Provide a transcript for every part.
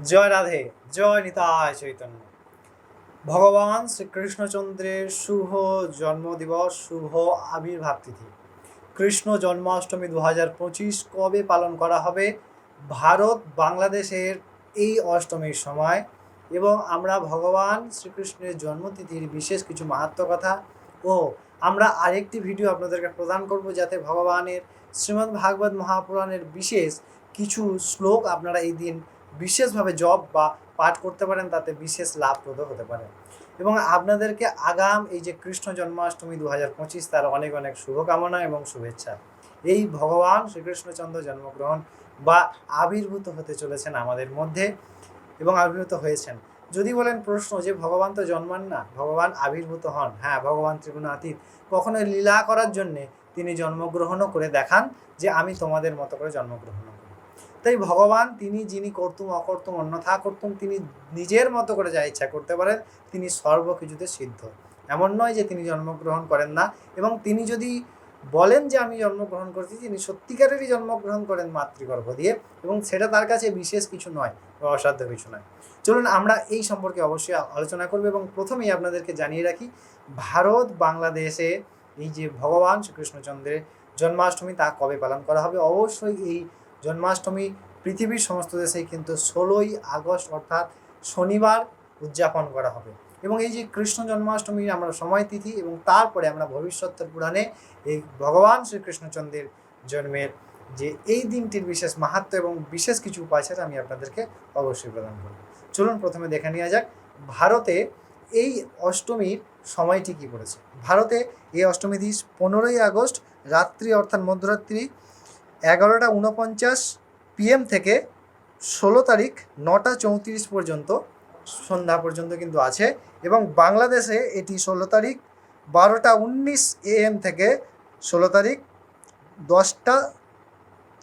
জয় রাধে, জয় নিতায় চৈতন্য। ভগবান শ্রীকৃষ্ণচন্দ্রের শুভ জন্মদিবস, শুভ আবির্ভাব তিথি। কৃষ্ণ জন্মাষ্টমী দু হাজার পঁচিশ কবে পালন করা হবে? ভারত, বাংলাদেশের এই অষ্টমীর সময়। এবং আমরা ভগবান শ্রীকৃষ্ণের জন্মতিথির বিশেষ কিছু মাহাত্ম কথা ও আমরা আরেকটি ভিডিও আপনাদেরকে প্রদান করব যাতে ভগবানের শ্রীমদ্ ভাগবত মহাপুরাণের বিশেষ কিছু শ্লোক আপনারা এই দিন বিশেষভাবে জব বা পাঠ করতে পারেন, তাতে বিশেষ লাভপ্রদ হতে পারে। এবং আপনাদেরকে আগাম এই যে কৃষ্ণ জন্মাষ্টমী দু হাজার পঁচিশ, তার অনেক অনেক শুভকামনা এবং শুভেচ্ছা। এই ভগবান শ্রীকৃষ্ণচন্দ্র জন্মগ্রহণ বা আবির্ভূত হতে চলেছেন আমাদের মধ্যে এবং আবির্ভূত হয়েছেন। যদি বলেন প্রশ্ন যে, ভগবান তো জন্মান না? ভগবান আবির্ভূত হন? হ্যাঁ ভগবান ত্রিগুণাতীত কখনো লীলা করার জন্যে তিনি জন্মগ্রহণও করে দেখান যে, আমি তোমাদের মতো করে জন্মগ্রহণ তাই ভগবান তিনি যিনি করতুম, অকর্তুম, অন্যথা করতুম, তিনি নিজের মতো করে যা ইচ্ছা করতে পারেন, তিনি সর্বকিছুতে সিদ্ধ। এমন নয় যে তিনি জন্মগ্রহণ করেন না। এবং তিনি যদি বলেন যে আমি জন্মগ্রহণ করছি, তিনি সত্যিকারেরই জন্মগ্রহণ করেন মাতৃগর্ভ দিয়ে। এবং সেটা তার কাছে বিশেষ কিছু নয় বা অসাধ্য কিছু নয়। চলুন আমরা এই সম্পর্কে অবশ্যই আলোচনা করব এবং প্রথমেই আপনাদেরকে জানিয়ে রাখি, ভারত, বাংলাদেশে এই যে ভগবান শ্রীকৃষ্ণচন্দ্রের জন্মাষ্টমী তা কবে পালন করা হবে? অবশ্যই এই জন্মাষ্টমী পৃথিবীর সমস্ত দেশেই কিন্তু ষোলোই আগস্ট অর্থাৎ শনিবার উদযাপন করা হবে। এবং এই যে কৃষ্ণ জন্মাষ্টমীর আমরা সময় তিথি এবং তারপরে আমরা ভবিষ্যতের পুরাণে এই ভগবান শ্রীকৃষ্ণচন্দ্রের জন্মের যে এই দিনটির বিশেষ মাহাত্ম এবং বিশেষ কিছু উপায় সেটা আমি আপনাদেরকে অবশ্যই প্রদান করব। চলুন প্রথমে দেখে নেওয়া যাক, ভারতে এই অষ্টমীর সময়টি কী পড়েছে? ভারতে এই অষ্টমী দিস পনেরোই আগস্ট, রাত্রি অর্থাৎ মধ্যরাত্রি এগারোটা উনপঞ্চাশ পিএম থেকে ষোলো তারিখ নটা চৌত্রিশ পর্যন্ত সন্ধ্যা পর্যন্ত কিন্তু আছে এবং বাংলাদেশে এটি ষোলো তারিখ, বারোটা উনিশ এএম থেকে ষোলো তারিখ, দশটা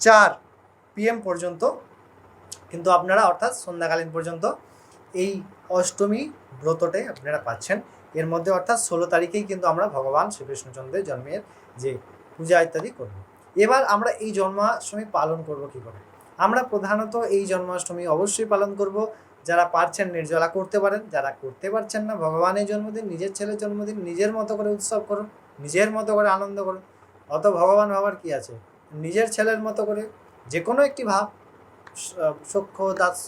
চার পিএম পর্যন্ত কিন্তু আপনারা অর্থাৎ সন্ধ্যাকালীন পর্যন্ত এই অষ্টমী ব্রতটে আপনারা পাচ্ছেন। এর মধ্যে অর্থাৎ ষোলো তারিখেই কিন্তু আমরা ভগবান শ্রীকৃষ্ণচন্দ্রের জন্মের যে পূজা ইত্যাদি করব। এবার আমরা এই জন্মাষ্টমী পালন করব কি করে? আমরা প্রধানত এই জন্মাষ্টমী অবশ্যই পালন করব। যারা পারছেন নির্জলা করতে পারেন, যারা করতে পারছেন না, ভগবানের জন্মদিন, নিজের ছেলের জন্মদিন, নিজের মতো করে উৎসব করুন, নিজের মতো করে আনন্দ করুন। অত ভগবান ভাবার কি আছে? নিজের ছেলের মতো করে যে কোনো একটি ভাব, সক্ষ, দাস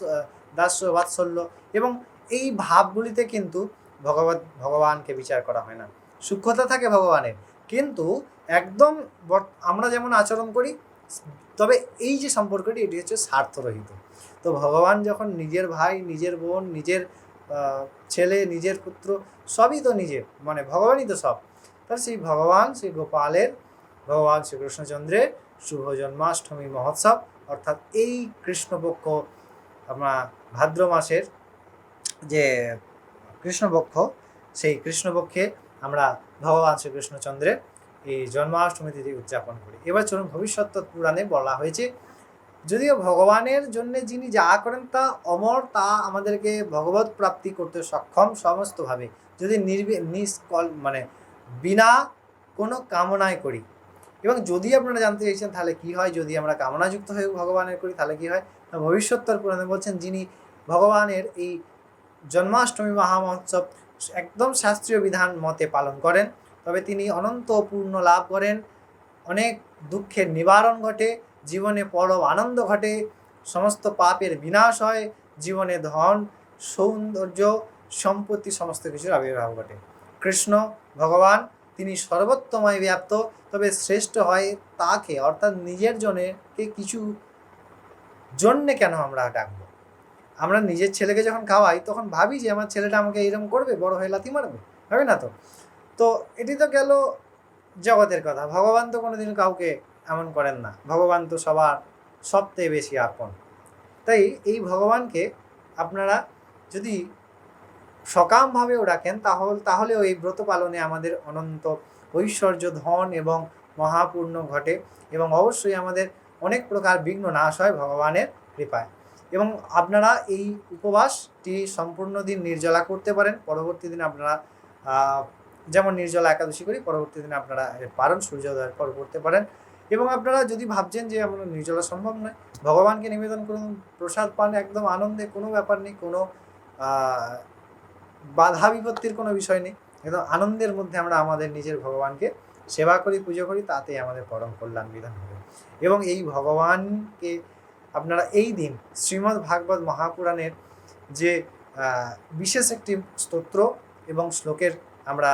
দাস্য বাৎসল্য এবং এই ভাবগুলিতে কিন্তু ভগবত, ভগবানকে বিচার করা হয় না। সূক্ষ্মতা থাকে ভগবানের। কিন্তু একদম আমরা যেমন আচরণ করি, তবে এই যে সম্পর্কটি, এটি হচ্ছে স্বার্থরহিত। তো ভগবান যখন নিজের ভাই, নিজের বোন, নিজের ছেলে, নিজের পুত্র, সবই তো নিজের মানে ভগবানই তো সব। তাহলে সেই ভগবান সেই গোপালের, ভগবান শ্রীকৃষ্ণচন্দ্রের শুভ জন্মাষ্টমী মহোৎসব, অর্থাৎ এই কৃষ্ণপক্ষ, আমরা ভাদ্র মাসের যে কৃষ্ণপক্ষ, সেই কৃষ্ণপক্ষে আমরা ভগবান শ্রীকৃষ্ণচন্দ্রের এই জন্মাষ্টমী তিথি উদযাপন করি। এবার চলুন ভবিষ্যৎ পুরাণে বলা হয়েছে, যদিও ভগবানের জন্য যিনি যা করেন তা অমর, তা আমাদেরকে ভগবত প্রাপ্তি করতে সক্ষম সমস্তভাবে। যদি নির্বি, নিষ্কল মানে বিনা কোনো কামনায় করি। এবং যদি আপনারা জানতে চাইছেন তাহলে কি হয়, যদি আমরা কামনাযুক্ত হয়ে ভগবানের করি তাহলে কি হয় ভবিষ্যত্তর পুরাণে বলছেন যিনি ভগবানের এই জন্মাষ্টমী মহামহোৎসব একদম শাস্ত্রীয় বিধান মতে পালন করেন তবে তিনি অনন্ত পূর্ণ লাভ করেন। অনেক দুঃখের নিবারণ ঘটে, জীবনে পরম আনন্দ ঘটে, সমস্ত পাপের বিনাশ হয়, জীবনে ধন, সৌন্দর্য, সম্পত্তি সমস্ত কিছুর আবির্ভাব ঘটে। কৃষ্ণ, ভগবান, তিনি সর্বোত্তময় ব্যাপ্ত, তবে শ্রেষ্ঠ হয় তাকে, অর্থাৎ নিজের জনেকে কিছু জন্যে কেন আমরা ডাকবো? আমরা নিজের ছেলেকে যখন খাওয়াই, তখন ভাবি যে আমার ছেলেটা আমাকে এরকম করবে, বড় হয়ে লাথি মারবে। ভাবি না তো? তো এটি তো গেল জগতের কথা। ভগবান তো কোনোদিন কাউকে এমন করেন না। ভগবান তো সবার সবথেকে বেশি আপন। তাই এই ভগবানকে আপনারা যদি সকামভাবেও রাখেন তাহলে, তাহলেও এই ব্রত পালনে আমাদের অনন্ত ঐশ্বর্য, ধন এবং মহাপূর্ণ ঘটে এবং অবশ্যই আমাদের অনেক প্রকার বিঘ্ন নাশ হয় ভগবানের কৃপায়। এবং আপনারা এই উপবাসটি সম্পূর্ণ দিন নির্জলা করতে পারেন। পরবর্তী দিন আপনারা যেমন নির্জলা একাদশী করি, পরবর্তী দিন আপনারা পারণ সূর্যোদয়ের পর করতে পারেন। এবং আপনারা যদি ভাবছেন যে আমরা নির্জলা সম্ভব নয়, ভগবানকে নিবেদন করুন, প্রসাদ পান, একদম আনন্দে, কোনো ব্যাপার নেই, কোনো বাধা বিপত্তির কোনো বিষয় নেই। একদম আনন্দের মধ্যে আমরা আমাদের নিজের ভগবানকে সেবা করি, পুজো করি, তাতেই আমাদের পরম কল্যাণ বিধান হবে। এবং এই ভগবানকে আপনারা এই দিন শ্রীমদ্ ভাগবত মহাপুরাণের যে বিশেষ একটি স্তোত্র এবং শ্লোকের আমরা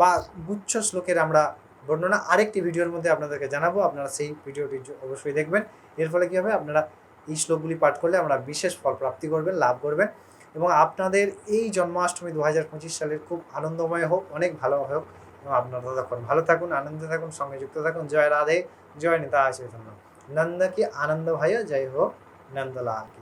বা গুচ্ছ শ্লোকের আমরা বর্ণনা আরেকটি ভিডিওর মধ্যে আপনাদেরকে জানাব। আপনারা সেই ভিডিওটি অবশ্যই দেখবেন। এর ফলে কী হবে? আপনারা এই শ্লোকগুলি পাঠ করলে আমরা বিশেষ ফল প্রাপ্তি করবেন, লাভ করবেন এবং আপনাদের এই জন্মাষ্টমী দু হাজার পঁচিশ সালের খুব আনন্দময় হোক, অনেক ভালো হোক এবং আপনারা ততক্ষণ ভালো থাকুন, আনন্দে থাকুন, সঙ্গে যুক্ত থাকুন। জয় রাধে, জয় নেতা চৈতন্য। নন্দ কি আনন্দ ভাই জয় হোক নন্দলাল কি